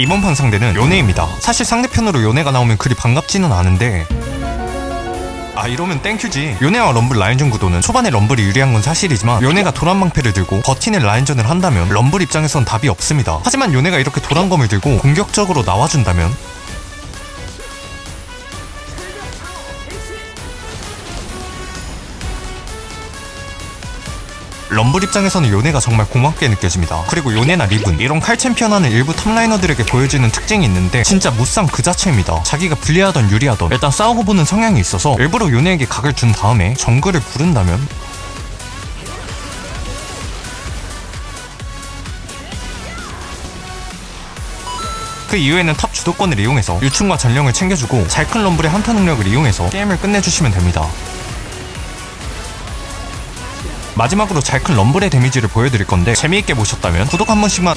이번 판 상대는 요네입니다. 사실 상대편으로 요네가 나오면 그리 반갑지는 않은데. 아 이러면 땡큐지. 요네와 럼블 라인전 구도는 초반에 럼블이 유리한 건 사실이지만 요네가 도란방패를 들고 버티는 라인전을 한다면 럼블 입장에선 답이 없습니다. 하지만 요네가 이렇게 도란검을 들고 공격적으로 나와준다면 럼블 입장에서는 요네가 정말 고맙게 느껴집니다. 그리고 요네나 리븐 이런 칼 챔피언하는 일부 탑라이너들에게 보여지는 특징이 있는데 진짜 무쌍 그 자체입니다. 자기가 불리하던 유리하던 일단 싸우고 보는 성향이 있어서 일부러 요네에게 각을 준 다음에 정글을 부른다면 그 이후에는 탑 주도권을 이용해서 유충과 전령을 챙겨주고 잘 큰 럼블의 한타 능력을 이용해서 게임을 끝내주시면 됩니다. 마지막으로 잘큰 럼블의 데미지를 보여드릴 건데 재미있게 보셨다면 구독 한 번씩만